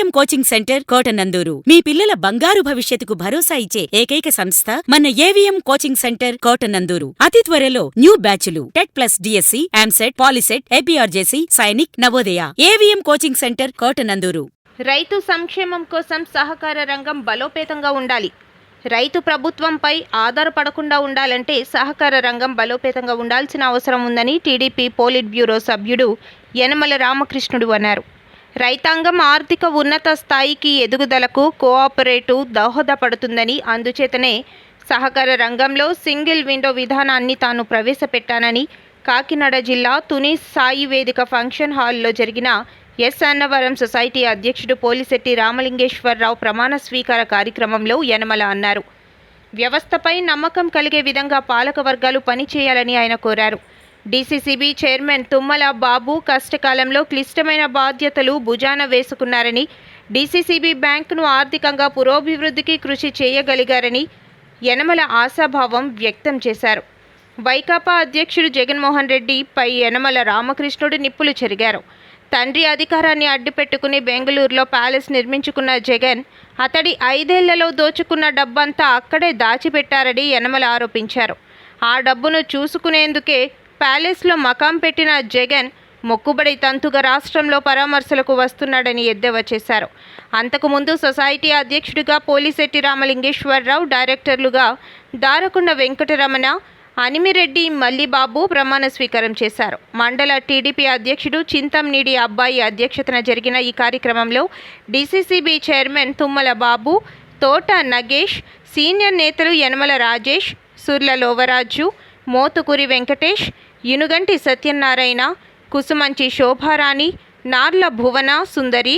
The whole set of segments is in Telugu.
AVM coaching centre Kotanandur. మీ పిల్లల బంగారు భవిష్యత్తుకు భరోసా ఇచ్చే ఏకైక సంస్థ మన ఏవిఎం కోచింగ్ సెంటర్ కోటనందూరు. అతి త్వరలో new బ్యాచులు TET plus DSC EAMCET POLYCET APRJC Sainik Navodaya. AVM coaching centre Kotanandur. రైతు సంక్షేమం కోసం సహకార రంగం బలోపేతంగా ఉండాలి. రైతు ప్రభుత్వంపై ఆధారపడకుండా ఉండాలంటే సహకార రంగం బలోపేతంగా ఉండాల్సిన అవసరం ఉందని టీడీపీ పోలిట్ బ్యూరో సభ్యుడు యనమల రామకృష్ణుడు అన్నారు. రైతాంగం ఆర్థిక ఉన్నత స్థాయికి ఎదుగుదలకు కోఆపరేటివ్ దోహదపడుతుందని అందుచేతనే సహకార రంగంలో సింగిల్ విండో విధానాన్ని తాను ప్రవేశపెట్టానని కాకినాడ జిల్లా తుని సాయి వేదిక ఫంక్షన్ హాల్లో జరిగిన ఎస్ అన్నవరం సొసైటీ అధ్యక్షుడు పోలిశెట్టి రామలింగేశ్వరరావు ప్రమాణ స్వీకార కార్యక్రమంలో యనమల అన్నారు. వ్యవస్థపై నమ్మకం కలిగే విధంగా పాలక వర్గాలు పనిచేయాలని ఆయన కోరారు. డీసీసీబీ చైర్మన్ తుమ్మల బాబు కష్టకాలంలో క్లిష్టమైన బాధ్యతలు భుజాన వేసుకున్నారని డీసీసీబీ బ్యాంకును ఆర్థికంగా పురోభివృద్ధికి కృషి చేయగలిగారని యనమల ఆశాభావం వ్యక్తం చేశారు. వైకాపా అధ్యక్షుడు జగన్మోహన్ రెడ్డి పై యనమల రామకృష్ణుడు నిప్పులు చెరిగారు. తండ్రి అధికారాన్ని అడ్డుపెట్టుకుని బెంగళూరులో ప్యాలెస్ నిర్మించుకున్న జగన్ అతడి ఐదేళ్ళలో దోచుకున్న డబ్బంతా అక్కడే దాచిపెట్టారని యనమల ఆరోపించారు. ఆ డబ్బును చూసుకునేందుకే ప్యాలెస్లో మకాం పెట్టిన జగన్ మొక్కుబడి తంతుగా రాష్ట్రంలో పరామర్శలకు వస్తున్నాడని ఎద్దేవా చేశారు. అంతకుముందు సొసైటీ అధ్యక్షుడిగా పోలిశెట్టి రామలింగేశ్వరరావు డైరెక్టర్లుగా దారకొండ వెంకటరమణ అనిమిరెడ్డి మల్లిబాబు ప్రమాణ స్వీకారం చేశారు. మండల టీడీపీ అధ్యక్షుడు చింతంనీడి అబ్బాయి అధ్యక్షతన జరిగిన ఈ కార్యక్రమంలో డీసీసీబీ చైర్మన్ తుమ్మల బాబు తోట నగేష్ సీనియర్ నేతలు Yanamala Rajesh Surla Lovaraju Mothukuri Venkatesh Inuganti Satyanarayana Kusumanchi Shobharani Narla Bhuvana Sundari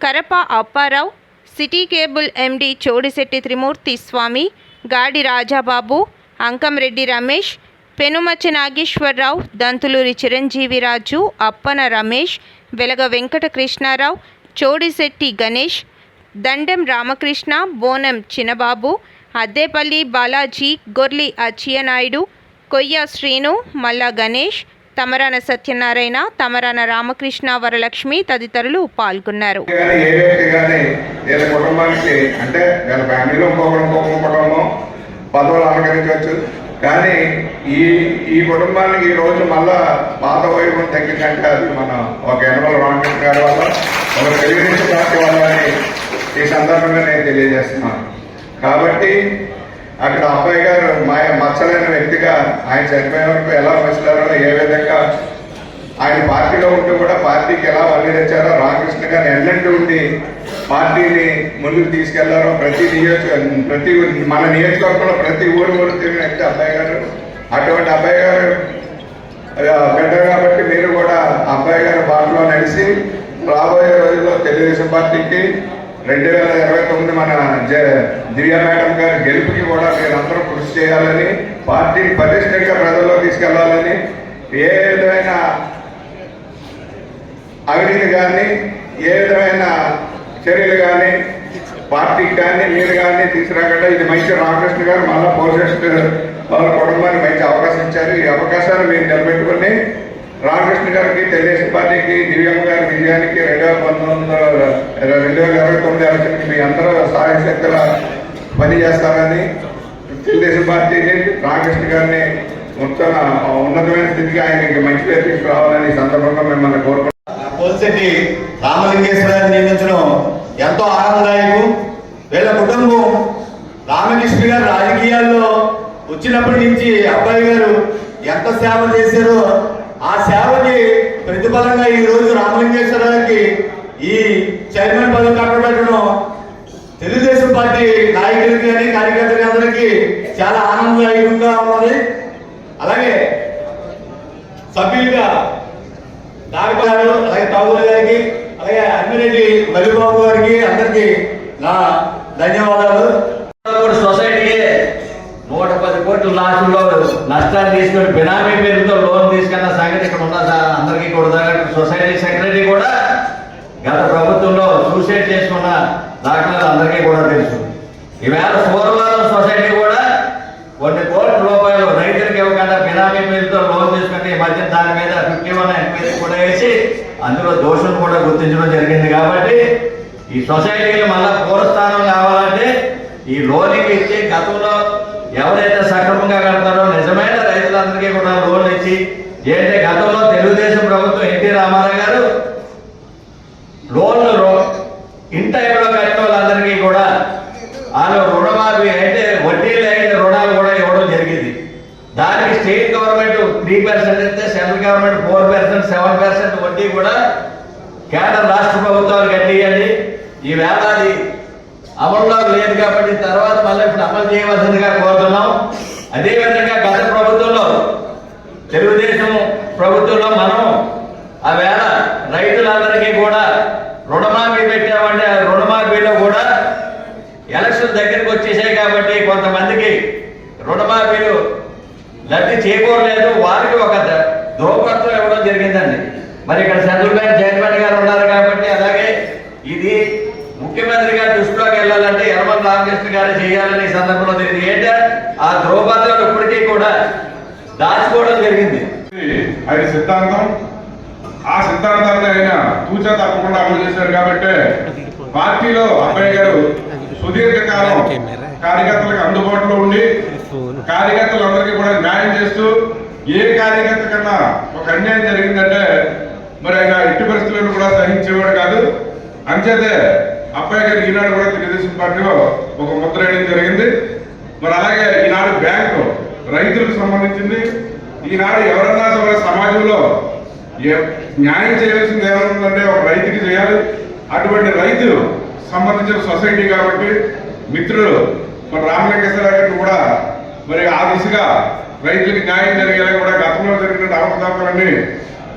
Karapa Apparao city cable MD Chodisetti Trimurthy Swamy Gadi Rajababu Ankamreddy Ramesh Penumatcha Nageswararao Dantuluri Chiranjeevi Raju అప్పన Ramesh వెలగ వెంకట కృష్ణారావు చోడిశెట్టి గణేష్ దండెం రామకృష్ణ బోనం చినబాబు అద్దేపల్లి బాలాజీ గొర్లి అచ్చియనాయుడు కొయ్య శ్రీను మల్లా గణేష్ తమరాన సత్యనారాయణ తమరాన రామకృష్ణ వరలక్ష్మి తదితరులు పాల్గొన్నారు. కానీ ఈ ఈ కుటుంబానికి ఈ రోజు మళ్ళా పాత వైభవం తగ్గిందంటే అది మన ఒక ఎనమల రామకృష్ణ గారి వల్ల ఒక తెలుగుదేశం పార్టీ వల్ల అని ఈ సందర్భంగా నేను తెలియజేస్తున్నాను. కాబట్టి అక్కడ అబ్బాయి గారు మా మచ్చలేని వ్యక్తిగా ఆయన చనిపోయిన వరకు ఎలా మచ్చలారో ఏ విధంగా ఆయన పార్టీలో ఉంటూ కూడా పార్టీకి ఎలా వల్లి తెచ్చారో రామకృష్ణ గారు ఎన్నట్టు ఉండి పార్టీని ముందుకు తీసుకెళ్ళారో ప్రతి నియోజక ప్రతి మన నియోజకవర్గంలో ప్రతి ఊరు ఊరు తిరిగిన వ్యక్తి అబ్బాయి గారు. అటువంటి అబ్బాయి గారు ఆ, పెద్ద కాబట్టి మీరు కూడా అబ్బాయి గారి బాటలో నడిచి రాబోయే రోజుల్లో తెలుగుదేశం పార్టీకి రెండు వేల ఇరవై తొమ్మిది మన జ దివ్య మేడం గారి గెలుపుకి కూడా మీరందరూ కృషి చేయాలని పార్టీని పటిష్టంగా ప్రజల్లో తీసుకెళ్ళాలని ఏ విధమైన అవినీతి కానీ ఏ విధమైన చర్యలు కానీ పార్టీకి కానీ మీరు కానీ తీసుకురాకుండా ఇది మంచి రామకృష్ణ గారు మళ్ళీ పోషిస్ట్ వాళ్ళ కుటుంబానికి మంచి అవకాశం ఇచ్చారు. ఈ అవకాశాన్ని మీరు నిలబెట్టుకుని రామకృష్ణ గారికి తెలుగుదేశం పార్టీకి దివ్యమ్మ గారి విజయానికి రెండు వేల పంతొమ్మిది రెండు వేల ఇరవై తొమ్మిది ఎలక్షన్కి మీ అందరూ సహాయ శక్తుల పని చేస్తారని తెలుగుదేశం పార్టీని రామకృష్ణ గారిని మొత్తం ఉన్నతమైన స్థితికి ఆయనకి మంచి పేరు తీసుకురావాలని సందర్భంగా మిమ్మల్ని కోరుకుంటున్నాను. పోలిశెట్టి రామలింగేశ్వరాన్ని నియమించడం ఎంతో ఆనందదాయకం. వీళ్ళ కుటుంబం రామకృష్ణ గారు రాజకీయాల్లో వచ్చినప్పటి నుంచి అబ్బాయి గారు ఎంత సేవ చేశారో ఆ సేవకి ప్రతిఫలంగా ఈ రోజు రామలింగేశ్వరరావుకి ఈ చైర్మన్ పదవి కట్టబెట్టడం తెలుగుదేశం పార్టీ నాయకులకి కానీ కార్యకర్తలకి అందరికీ చాలా ఆనందదాయకంగా ఉన్నది అలాగే సభ్యులుగా డాక్టర్ గారు అలాగే తాగూరు గారికి అలాగే అమ్మిరెడ్డి మలిబాబు గారికి అందరికీ నా ధన్యవాదాలు సొసైటీ కోట్లు లాస్ట్లో నష్టాలు తీసుకొని బినామీ పేరుతో లోన్ తీసుకున్న సంగతి ఇక్కడ ఉన్న సా- అందరికీ కూడా సొసైటీ సెక్రటరీ కూడా గత ప్రభుత్వంలో సూసైడ్ చేసుకున్న దాఖలాలు అందరికీ కూడా తెలుసు. ఈవేళ పూర్వవారం సొసైటీ కూడా కొన్ని కోట్ల రూపాయలు రైతులకు ఇవ్వకుండా బినామీ పేరుతో లోన్ తీసుకుని ఈ మధ్య దాని మీద ఫిఫ్టీ వన్ ఎంక్వైరీ కూడా వేసి అందులో దోషులు కూడా గుర్తించడం జరిగింది కాబట్టి ఈ సొసైటీలు మళ్ళా పూర్వస్థానం కావాలంటే ఈ లోన్కి ఇచ్చి గతంలో ఎవరైతే సక్రమంగా కడతారో నిజమైన రైతులందరికీ కూడా లోన్లు ఇచ్చి ఏంటంటే గతంలో తెలుగుదేశం ప్రభుత్వం ఎన్టీ రామారావు గారు లోన్లు ఇన్ టైంలో కట్టిన వాళ్ళందరికీ కూడా వాళ్ళు రుణమాఫీ అంటే వడ్డీ లేని రుణాలు కూడా ఇవ్వడం జరిగింది. దానికి స్టేట్ గవర్నమెంట్ త్రీ పర్సెంట్ ఇస్తే central government four percent seven percent వడ్డీ కూడా కేంద్ర రాష్ట్ర ప్రభుత్వాలు కట్టియండి. ఈ వేలాది అమల్లో లేదు కాబట్టి తర్వాత మళ్ళీ ఇప్పుడు అమలు చేయవలసిందిగా కోరుతున్నాం. అదేవిధంగా గత ప్రభుత్వంలో తెలుగుదేశం ప్రభుత్వంలో మనం ఆ వేళ రైతులందరికీ కూడా రుణమాఫీ పెట్టామంటే ఆ రుణమాఫీలో కూడా ఎలక్షన్ దగ్గరికి వచ్చేసాయి కాబట్టి కొంతమందికి రుణమాఫీలు లబ్ధి చేకూరలేదు వారికి ఒక దోపత్వం ఇవ్వడం జరిగిందండి. మరి ఇక్కడ సెంట్రల్ బ్యాంక్ చైర్మన్ గారు ఉన్నారు కాబట్టి అలాగే ఇది ముఖ్యమంత్రి గారి దృష్టిలోకి వెళ్ళాలంటే యనమల రామకృష్ణ గారు చేయాలని సందర్భంలో తెలియదు ఏంటంటే ఆ ధ్రువపత్రం ఇప్పటికీ కూడా దాచుకోవడం జరిగింది. ఆయన సిద్ధాంతం. ఆ సిద్ధాంతాన్ని ఆయన తూచా తప్పకుండా అమలు చేశారు కాబట్టి పార్టీలో అబ్బాయి గారు సుదీర్ఘకాలం కార్యకర్తలకు అందుబాటులో ఉండి కార్యకర్తలందరికీ కూడా న్యాయం చేస్తూ ఏ కార్యకర్త కన్నా ఒక అన్యాయం జరిగిందంటే మరి ఆయన ఎట్టి పరిస్థితులను కూడా సహించేవాడు కాదు. అంచేతే అబ్బాయి గారు ఈనాడు కూడా తెలుగుదేశం పార్టీలో ఒక ముద్ర వేయడం జరిగింది. మరి అలాగే ఈనాడు బ్యాంకు రైతులకు సంబంధించింది. ఈనాడు ఎవరన్నా సరే సమాజంలో ఏ- న్యాయం చేయాల్సింది ఏమనుందంటే ఒక రైతుకి చేయాలి. అటువంటి రైతు సంబంధించిన సొసైటీ కాబట్టి మిత్రులు మరి రామలింగేశ్వర గారికి కూడా మరి ఆ దిశగా రైతులకు న్యాయం జరిగేలా కూడా గతంలో జరిగిన అవకతవకలన్నీ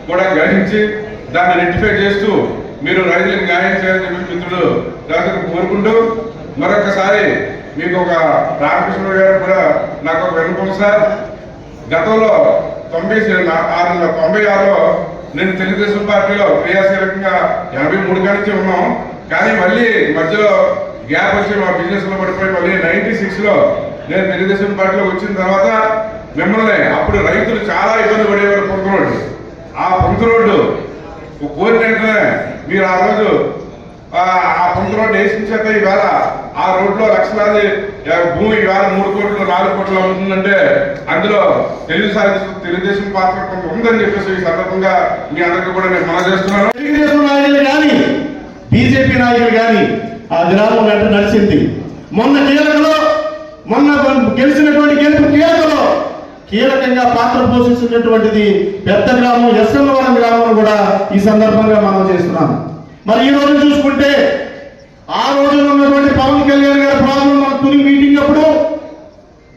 కూడా గ్రహించి దాన్ని రెక్టిఫై చేస్తూ మీరు రైతులకు న్యాయం చేయాలని చెప్పి మిత్రులు కోరుకుంటూ మరొకసారి మీకు ఒక రామకృష్ణ గారు కూడా నాకు ఒక అనుభవం సార్ గతంలో తొంభై ఆరులో ఆరు తొంభై ఆరులో నేను తెలుగుదేశం పార్టీలో క్రియాశీలకంగా ఎనభై మూడు నుంచి ఉన్నాం. కానీ మళ్ళీ మధ్యలో గ్యాప్ వచ్చి మా బిజినెస్లో పడిపోయి మళ్ళీ నైన్టీ సిక్స్లో నేను తెలుగుదేశం పార్టీలో వచ్చిన తర్వాత మిమ్మల్ని అప్పుడు రైతులు చాలా ఇబ్బంది పడేవారు పొంత రోడ్డు ఆ పొంత రోడ్డు కోరినట్టునే మీరు ఆ రోజు ఆ పంత రోడ్డు వేసిన చేత ఈవేళ ఆ రోడ్లో లక్షలాది భూమి ఈవేళ మూడు కోట్లు నాలుగు కోట్లు ఉంటుందంటే అందులో తెలుగు సాధిస్తూ తెలుగుదేశం పాత్ర కొంత ఉందని చెప్పేసి ఈ సందర్భంగా మీ అందరికీ కూడా నేను మనం చేస్తున్నాను. తెలుగుదేశం నాయకులు కానీ బీజేపీ నాయకులు కానీ ఆ గ్రామం వెంట నడిచింది. మొన్న కీలకలో మొన్న గెలిచినటువంటి గెలుపు కీలకలో కీలకంగా పాత్ర పోషిస్తున్నటువంటిది పెద్ద గ్రామం ఎస్ఎల్వరం గ్రామం కూడా ఈ సందర్భంగా మనం చేస్తున్నాం. మరి ఈ రోజు చూసుకుంటే ఆ రోజున ఉన్నటువంటి పవన్ కళ్యాణ్ గారి ప్రాబ్లం మన తుని మీటింగ్ అప్పుడు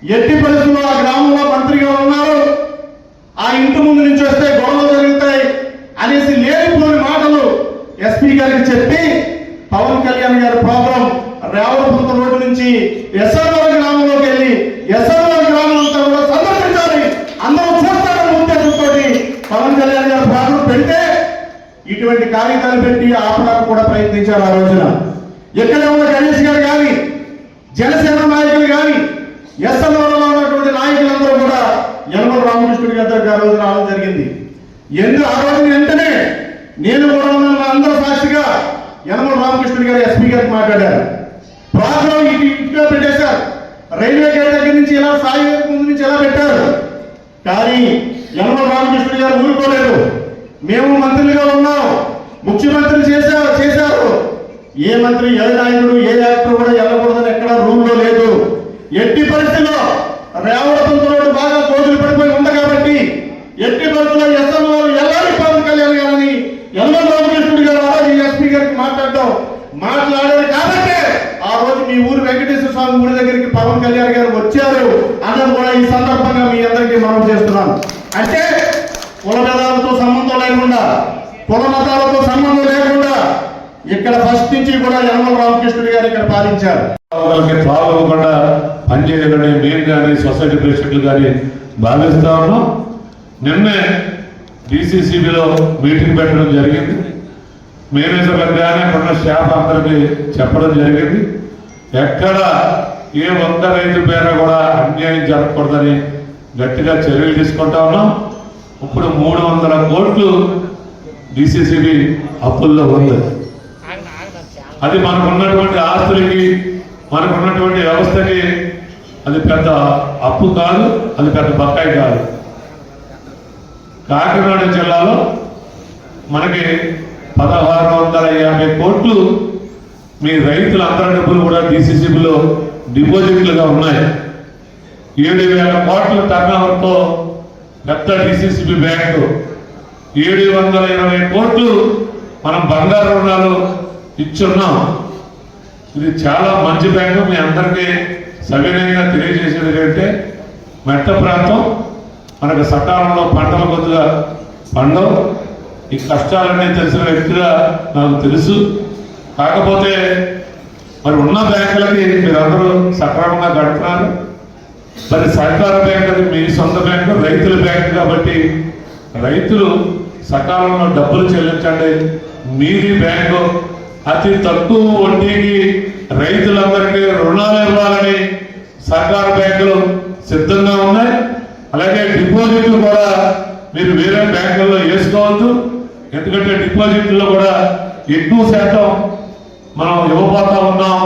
ఎట్టి పరిస్థితుల్లో ఆ గ్రామంలో మంత్రిగా ఉన్నారు. ఆ ఇంటి ముందు నుంచి వస్తే గొడవలు జరుగుతాయి అనేసి లేనిపోని మాటలు ఎస్పీ గారికి చెప్పి పవన్ కళ్యాణ్ గారి ప్రాబ్లం రేవలపుంత రోడ్డు నుంచి ఎస్ఆర్ఆర్ గ్రామంలోకి వెళ్ళి ఎస్ఆర్ఆర్ గ్రామం అంతా కూడా సందర్శించాలి అందరూ చూస్తారన్న ఉద్దేశంతో పవన్ కళ్యాణ్ గారి ప్రాబ్లం పెడితే ఇటువంటి కార్యక్రమాలు పెట్టి ఆపడానికి కూడా ప్రయత్నించారు ఆ రోజున. ఎక్కడ ఉన్న గణేష్ గారు కానీ జనసేన నాయకులు కానీ ఎస్ఎంఓలో ఉన్నటువంటి నాయకులందరూ కూడా యనమల రామకృష్ణుడి గారి దగ్గర ఆ రోజు రావడం జరిగింది. ఎందు ఆ రోజు వెంటనే నేను కూడా ఉన్న అందరూ సాక్షిగా యనమల రామకృష్ణుడి గారు ఎస్పీ గారికి మాట్లాడారు. ప్రాబ్లం ఇటు ఇటుగా పెట్టేశారు. రైల్వే గేట్ దగ్గర నుంచి ఇలా సాయి ముందు నుంచి ఎలా పెట్టారు? కానీ యనమల రామకృష్ణుడి గారు ఊరుకోలేదు. మేము మంత్రులుగా ఉన్నాం. ముఖ్యమంత్రి చేశారు చేశారు ఏ మంత్రి ఏ నాయకుడు ఏ యాక్టర్ కూడా వెళ్ళకూడదని ఎక్కడ రూమ్లో లేదు. ఎట్టి పరిస్థితిలో రేవలపంత రోడ్డు బాగా కోతులు పడిపోయి ఉంది కాబట్టి ఎట్టి పరిస్థితుల్లో ఎస్ఎం వారు ఎల్లారి పవన్ కళ్యాణ్ గారని ఎల్ఎం రామకృష్ణుడు గారు ఆ రోజు ఎస్పీ గారికి మాట్లాడటం మాట్లాడారు కాబట్టి ఆ రోజు మీ ఊరు వెంకటేశ్వర స్వామి గుడి దగ్గరికి పవన్ కళ్యాణ్ గారు వచ్చారు అన్నది కూడా ఈ సందర్భంగా మీ అందరికీ మనం చేస్తున్నాను అంటే కుల మతాలతో సంబంధం లేకుండా కుల మతాలతో సంబంధం లేకుండా ఇక్కడ ఫస్ట్ నుంచి కూడా యనమల రామకృష్ణుడు గారు ఇక్కడ పనిచేయాలని మేము కానీ సొసైటీ ప్రెసిడెంట్లు కానీ భావిస్తా ఉన్నాం. నిన్నే డిసిసిబిలో మీటింగ్ పెట్టడం జరిగింది. మేనేజర్లకు కానీ ఉన్న స్టాఫ్ అందరికీ చెప్పడం జరిగింది. ఎక్కడ ఏ ఒక్క రైతు పేర కూడా అన్యాయం జరగకూడదని గట్టిగా చర్యలు తీసుకుంటా ఉన్నాం. ఇప్పుడు మూడు వందల కోట్లు డిసిసిబి అప్పుల్లో ఉంది. అది మనకు ఉన్నటువంటి ఆస్తులకి మనకు ఉన్నటువంటి వ్యవస్థకి అది పెద్ద అప్పు కాదు అది పెద్ద బక్కాయి కాదు. కాకినాడ జిల్లాలో మనకి పదహారు వందల యాభై కోట్లు మీ రైతుల అందరి డబ్బులు కూడా డిసిసిబిలో డిపాజిట్లుగా ఉన్నాయి. ఏడు వేల కోట్ల టర్నోవర్తో పెద్ద డిసిసిబి బ్యాంకు. ఏడు వందల ఇరవై కోట్లు మనం బంగారు రుణాలు ఇచ్చున్నాం. ఇది చాలా మంచి బ్యాంకు. మీ అందరికీ సవినయంగా తెలియజేసేది ఏంటంటే మెట్ట ప్రాంతం మనకు సకాలంలో పంటలు కొద్దిగా పండవు. ఈ కష్టాలన్నీ తెలిసిన వ్యక్తిగా నాకు తెలుసు. కాకపోతే మరి ఉన్న బ్యాంకులకి మీరందరూ సక్రమంగా గడుపుతున్నారు మరి సహకార బ్యాంక్ అది మీ సొంత బ్యాంకు రైతుల బ్యాంకు కాబట్టి రైతులు సకాలంలో డబ్బులు చెల్లించండి. మీది బ్యాంకు. అతి తక్కువ వడ్డీకి రైతులందరికీ రుణాలు ఇవ్వాలని సహకార బ్యాంకులు సిద్ధంగా ఉన్నాయి. అలాగే డిపాజిట్లు కూడా మీరు వేరే బ్యాంకుల్లో వేసుకోవద్దు ఎందుకంటే డిపాజిట్లో కూడా ఎక్కువ శాతం మనం ఇవ్వబోతా ఉన్నాం.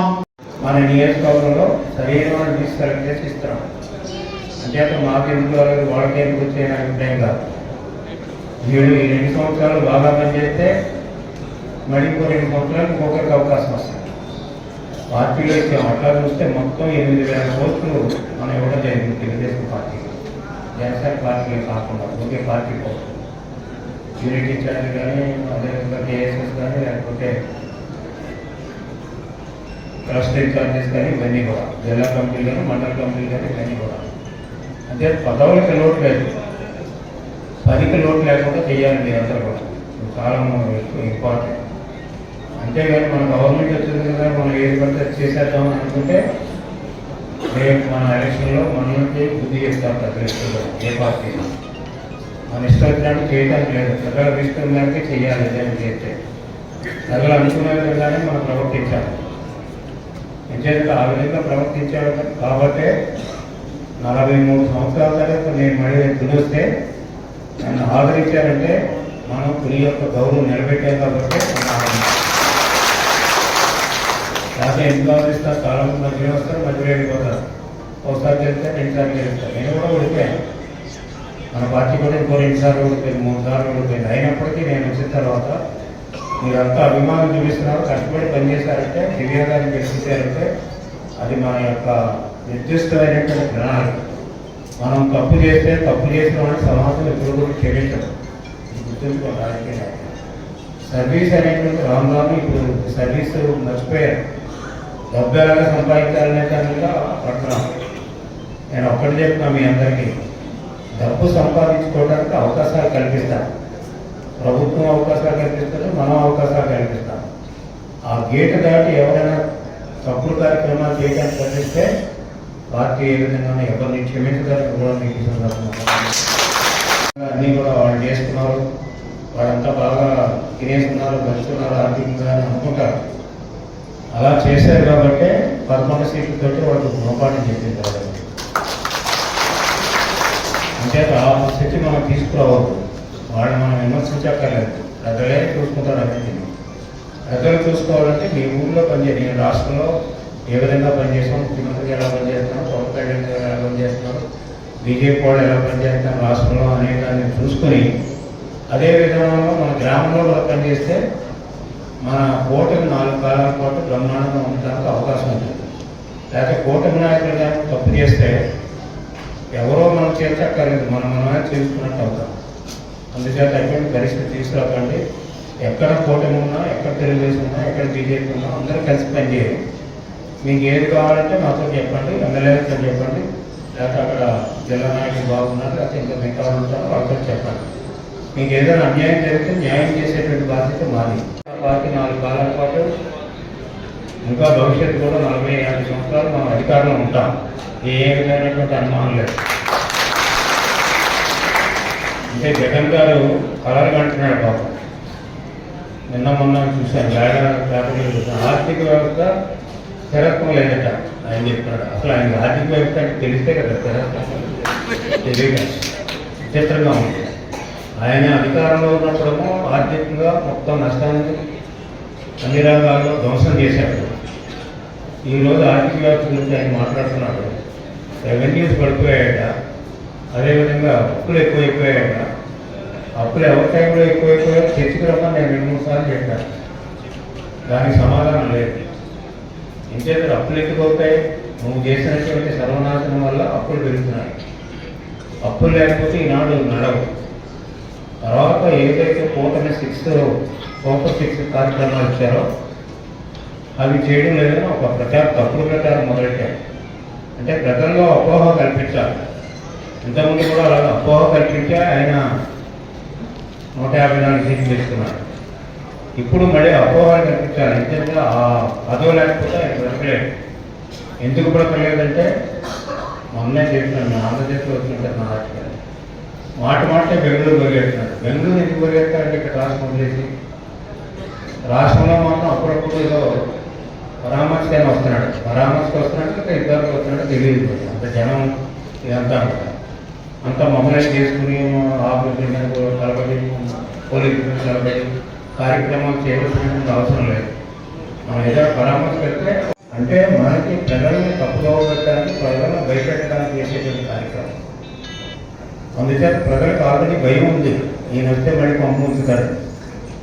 మన నియోజకవర్గంలో సరైన వాళ్ళని తీసుకెళ్ళి చేసి ఇస్తున్నాం అంటే అతను మాకు ఎందుకు రాలేదు వాళ్ళకి ఎందుకు వచ్చే అభిప్రాయం కాదు. వీళ్ళు ఈ రెండు సంవత్సరాలు బాగా పనిచేస్తే మళ్ళీ ఇంకో రెండు సంవత్సరాలు ఇంకొకరికి అవకాశం వస్తుంది. పార్టీలో ఇచ్చాం అట్లా చూస్తే మొత్తం ఎనిమిది వేల కోట్లు మనం ఇవ్వడం జరిగింది తెలుగుదేశం పార్టీ. జనసేన పార్టీ కాకుండా ఒకే పార్టీ కోసం యూనిటీ ఛార్జ్ కానీ అదేవిధంగా కేఎస్ఎస్ కానీ లేకపోతే ట్రస్ట్ ఇన్ఛార్జెస్ కానీ ఇవన్నీ కూడా. జిల్లా కమిటీలు కానీ మండల కమిటీలు కానీ ఇవన్నీ కూడా. అంటే పదవులకి లోటు లేదు. పదికి లోటు లేకుండా చేయాలి అందరూ కూడా. ఇది చాలా ఇంపార్టెంట్. అంతేగాని మన గవర్నమెంట్ వచ్చింది కదా మనం ఏది పడితే చేసేద్దాం అని అనుకుంటే రేపు మన ఎలక్షన్లో మనకి బుద్ధి చేస్తాం ప్రజలు ఏ పార్టీ మన ఇష్టం వచ్చినట్టు చేయడానికి లేదు. ప్రజలకు ఇష్టం దానికి చేయాలి ఏదైనా చేస్తే. ప్రజలు అనుకునే విధంగానే మనం ప్రవర్తించాలి. నిజంగా ఆ విధంగా ప్రవర్తించాడు కాబట్టి నలభై మూడు సంవత్సరాల తర్వాత నేను మళ్ళీ పిలిస్తే నన్ను ఆదరించారంటే మనం పులి యొక్క గౌరవం నిలబెట్టాం కాబట్టి అసలు ఎంత లేకపోతే ఎందుకు ఆదరిస్తారు చాలా మంది మధ్యలో వస్తారు మధ్యలో వెళ్ళిపోతారు. ఒకసారి చేస్తే రెండు సార్లు చేస్తారు నేను కూడా ఓడిపోయాను. మన పార్టీ కూడా ఇంకో రెండు సార్లు ఓడిపోయింది మూడు సార్లు ఓడిపోయింది. అయినప్పటికీ నేను వచ్చిన తర్వాత మీరంతా అభిమానం చూపిస్తున్నారు కష్టపడి పనిచేశారంటే దివ్యాంగాన్ని గెలిపించారంటే అది మన యొక్క నిర్దిష్టమైనటువంటి ప్రణాళిక. మనం తప్పు చేస్తే తప్పు చేసిన వాడిని సమాజం ఎప్పుడు కూడా క్షమించడం గుర్తుంచుకోవడానికి సర్వీస్ అనేటువంటి రామరామి ఇప్పుడు సర్వీస్ మర్చిపోయారు. డబ్బు ఎలాగ సంపాదించాలనే దాని మీద పడుతున్నాం నేను ఒక్కటి చెప్తున్నా మీ అందరికీ. డబ్బు సంపాదించుకోవడానికి అవకాశాలు కల్పిస్తాం ప్రభుత్వం అవకాశాలు కల్పిస్తుంది మనం అవకాశాలు కల్పిస్తాం. ఆ గేట్ దాటి ఎవరైనా తప్పుడు కార్యక్రమాలు చేయడానికి కల్పిస్తే పార్టీ ఏ విధంగా ఎవరిని క్షమించడానికి కూడా మీకు సందర్భంగా అన్నీ కూడా వాళ్ళు చేసుకున్నారు. వాళ్ళంతా బాగా తినేస్తున్నారు గడుస్తున్నారు ఆర్థికంగా అనుకుంటారు అలా చేశారు కాబట్టి పదకొండు సీట్లతోటి వాళ్ళు గుణపాఠం చెప్పింది కాబట్టి అంటే ఆ స్థితి మనం తీసుకురావద్దు. వాళ్ళని మనం విమర్శించక్కర్లేదు. ప్రజలే చూసుకుంటారు అనేది ప్రజలు చూసుకోవాలంటే మీ ఊళ్ళో పనిచేయాలి నేను రాష్ట్రంలో ఏ విధంగా పనిచేస్తాం ముఖ్యమంత్రి ఎలా పనిచేస్తున్నాం పవన్ కళ్యాణ్ గారు ఎలా పనిచేస్తున్నారు బీజేపీ వాళ్ళు ఎలా పనిచేస్తాం రాష్ట్రంలో అనేదాన్ని చూసుకొని అదే విధానంలో మన గ్రామంలో పనిచేస్తే మన కూటమి నాలుగు కాలాల పాటు బ్రహ్మాండంగా ఉండడానికి అవకాశం ఉంది. లేకపోతే కూటమి నాయకులు కానీ తప్పు చేస్తే ఎవరో మనం చేర్చక్కర్లేదు మనం మనమే చేసుకున్నట్టు అవుతాం. అందుచేత ఎటువంటి పరిస్థితి తీసుకురాకండి. ఎక్కడ కూటమి ఉన్నా ఎక్కడ తెలుగుదేశం ఉన్నా ఎక్కడ బీజేపీ ఉన్నా అందరూ కలిసి పనిచేయాలి మీకు ఏది కావాలంటే మాతో చెప్పండి ఎమ్మెల్యేలతో చెప్పండి లేకపోతే అక్కడ జిల్లా నాయకులు బాగున్నారు లేకపోతే ఇంకా మిగతా ఉంటారో వాళ్ళతో చెప్పండి. మీకు ఏదైనా అన్యాయం జరిగితే న్యాయం చేసేటువంటి బాధ్యత మాది. పార్టీ నాలుగు కాలాల పాటు ఇంకా భవిష్యత్తు కూడా నలభై యాభై సంవత్సరాలు మనం అధికారంలో ఉంటాం. ఏ విధమైనటువంటి అనుమానం లేదు. అంటే జగన్ గారు కలలు కంటున్నాడు పాపం. నిన్న మొన్న చూశాను లేక పేపర్లో చూశాను. ఆర్థిక వ్యవస్థ స్థిరత్వం లేదట ఆయన చెప్తున్నాడు అసలు ఆయన ఆర్థిక వ్యవస్థ అంటే తెలిస్తే కదా స్థిరత్వం. తెలియక విచిత్రంగా ఉంది. ఆయన అధికారంలో ఉన్నప్పుడేమో ఆర్థికంగా మొత్తం నష్టాన్ని అన్ని రంగాల్లో ధ్వంసం చేశారు. ఈరోజు ఆర్థిక వ్యవస్థ గురించి ఆయన మాట్లాడుతున్నాడు రెవెన్యూస్ పడిపోయాయట. అదేవిధంగా అప్పులు ఎక్కువైపోయాయట. అప్పులు ఎవరి టైంలో ఎక్కువైపోయాయో చర్చకు రమ్మని నేను రెండు మూడు సార్లు చెప్పాను దానికి సమాధానం లేదు. ఇంకేదో అప్పులు ఎత్తుకోతాయి నువ్వు చేసినటువంటి సర్వనాశనం వల్ల అప్పులు పెరుగుతున్నాయి. అప్పులు లేకపోతే ఈనాడు నడవు. తర్వాత ఏదైతే కూటమి సిక్స్ ఫోకస్ సిక్స్ కార్యక్రమాలు ఇచ్చారో అవి చేయడం లేదని ఒక ప్రచార తప్పుడు ప్రచారం మొదలెట్టారు. అంటే గతంలో అపోహ కల్పించాలి ఇంతకుముందు కూడా అలా అపోహ కల్పించి ఆయన నూట యాభై నాలుగు సీట్లు తీసుకున్నాడు ఇప్పుడు మళ్ళీ అపోహలు కల్పించాలి ఎందుకంటే ఆ పదవి లేకపోతే ఆయన బ్రతకలేదు ఎందుకు బ్రతకలేదంటే మొన్నే చెప్పినాను ఆంధ్రప్రదేశ్లో వచ్చినట్టు నా రాజకీయాలు. మాట మాటే బెంగళూరు పరిగెడుతున్నాడు బెంగళూరు ఎందుకు పరిగెడతాడంటే ఇక్కడ రాష్ట్రం చేసి రాష్ట్రంలో మాత్రం అప్పుడప్పుడు ఏదో పరామర్శకైనా వస్తున్నాడు. పరామర్శకు వస్తున్నాడు ఇంకా ఇద్దరికి వస్తున్నాడు తెలియదు అంత జనం ఇదంతా అంతా అంత మమ్మల్ని చేసుకుని ఆఫీసులు తలబడి పోలీసు తలబడి కార్యక్రమాలు చేయవలసిన అవసరం లేదు. మనం ఏదో పరామర్శ పెడితే అంటే మనకి ప్రజల్ని తప్పుగా పెట్టడానికి ప్రజలను భయపెట్టడానికి చేసేటువంటి కార్యక్రమం. అందుచేత ప్రజలకు ఆల్రెడీ భయం ఉంది. ఈయన వస్తే మళ్ళీ పంపు ఉంచుతారు.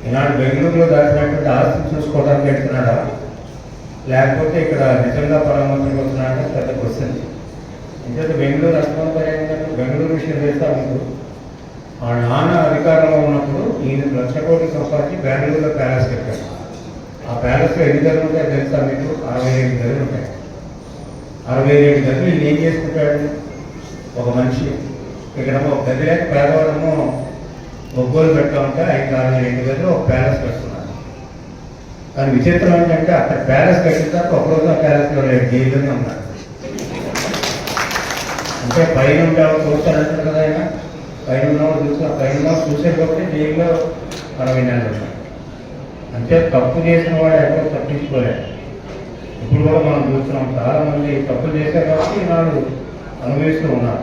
ఈనాడు బెంగళూరులో దాచినటువంటి ఆస్తి చూసుకోవడానికి వెళ్తున్నాడా? లేకపోతే ఇక్కడ నిజంగా పరామర్శకు వస్తున్నాడంటే పెద్ద క్వశ్చన్ ఎందుకంటే బెంగళూరు అస్తమానం బెంగళూరు విషయం చేస్తూ ఉంటుంది ఆ నాన్న అధికారంలో ఉన్నప్పుడు ఈయన లక్ష కోటి సంపాదించి బెంగళూరులో ప్యాలెస్ కట్టాడు. ఆ ప్యాలెస్లో ఎన్ని ధరలు ఉంటాయో తెలుసా మీకు? అరవై ఏడు ధరలు ఉంటాయి. అరవై ఏడు గదులు ఈయన ఏం చేసుకుంటాడు? ఒక మనిషి. ఇక్కడేమో ఒక గది లేక పేదవాడేమో ఒగ్గోలు పెట్టా ఉంటే ఐదు నాలుగు రెండు గదులు ఒక ప్యాలెస్ కట్టుకున్నాను. కానీ విచిత్రం ఏంటంటే అక్కడ ప్యాలెస్ కట్టిన తర్వాత ఒకరోజు ఆ ప్యాలెస్లో లేదు జైల్లోనే ఉన్నాను అంటే పైన ఉండేవాడు చూస్తాడంటారు కదా ఆయన? పైన ఉన్నవాడు చూస్తా పైన ఉన్నవాడు చూసేటప్పుడు జైల్లో అరవై నెలలు అంటే తప్పు చేసిన వాడు ఎవరో తప్పించుకోలేదు. ఇప్పుడు కూడా మనం చూస్తున్నాం చాలా మంది తప్పులు చేశారు కాబట్టి ఈనాడు అనుభవిస్తూ ఉన్నారు.